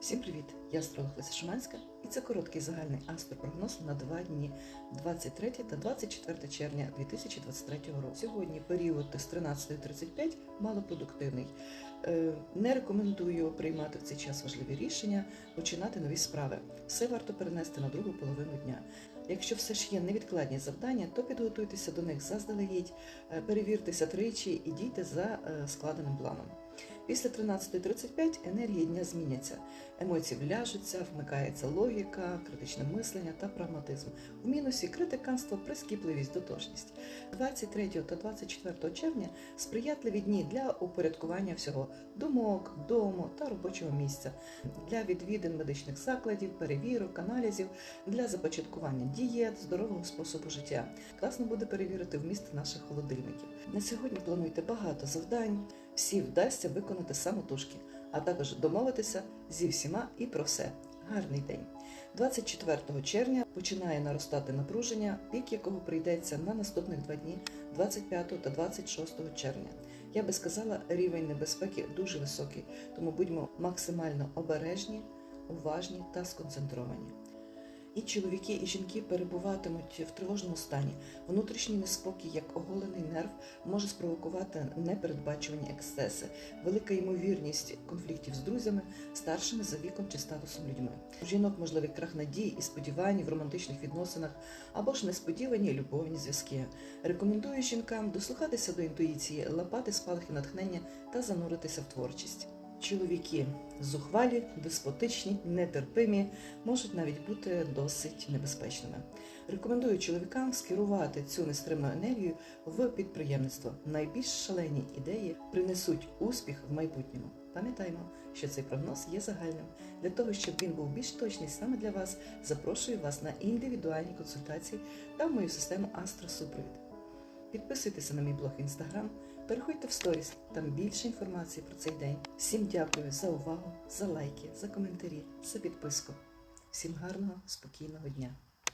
Всім привіт! Я астролог Леся Шуманська і це короткий загальний астропрогноз на два дні 23 та 24 червня 2023 року. Сьогодні період з 13.35 малопродуктивний. Е, Не рекомендую приймати в цей час важливі рішення, починати нові справи. Все варто перенести на другу половину дня. Якщо все ж є невідкладні завдання, то підготуйтеся до них заздалегідь, е, перевіртеся тричі і дійте за е, складеним планом. Після 13.35 енергії дня зміняться. Емоції вляжуться, вмикається логіка, критичне мислення та прагматизм. В мінусі критиканство, прискіпливість, дотошність. 23 та 24 червня сприятливі дні для упорядкування всього думок, дому та робочого місця, для відвідин медичних закладів, перевірок, аналізів, для започаткування дієт, здорового способу життя. Класно буде перевірити вміст наших холодильників. На сьогодні плануйте багато завдань, всі вдасться виконати самотужки, а також домовитися зі всіма і про все. Гарний день. 24 червня починає наростати напруження, пік якого прийдеться на наступних два дні 25 та 26 червня. Я би сказала, рівень небезпеки дуже високий, тому будьмо максимально обережні, уважні та сконцентровані. І чоловіки, і жінки перебуватимуть в тривожному стані. Внутрішній неспокій, як оголений нерв, може спровокувати непередбачувані ексцеси, велика ймовірність конфліктів з друзями, старшими за віком чи статусом людьми. У жінок можливий крах надій і сподівань в романтичних відносинах або ж несподівані любовні зв'язки. Рекомендую жінкам дослухатися до інтуїції, лапати спалахи натхнення та зануритися в творчість. Чоловіки зухвалі, деспотичні, нетерпимі, можуть навіть бути досить небезпечними. Рекомендую чоловікам скерувати цю нестримну енергію в підприємництво. Найбільш шалені ідеї принесуть успіх в майбутньому. Пам'ятаємо, що цей прогноз є загальним. Для того, щоб він був більш точний саме для вас, запрошую вас на індивідуальні консультації та в мою систему Астросупровід. Підписуйтеся на мій блог інстаграм, переходьте в сторіс, там більше інформації про цей день. Всім дякую за увагу, за лайки, за коментарі, за підписку. Всім гарного, спокійного дня!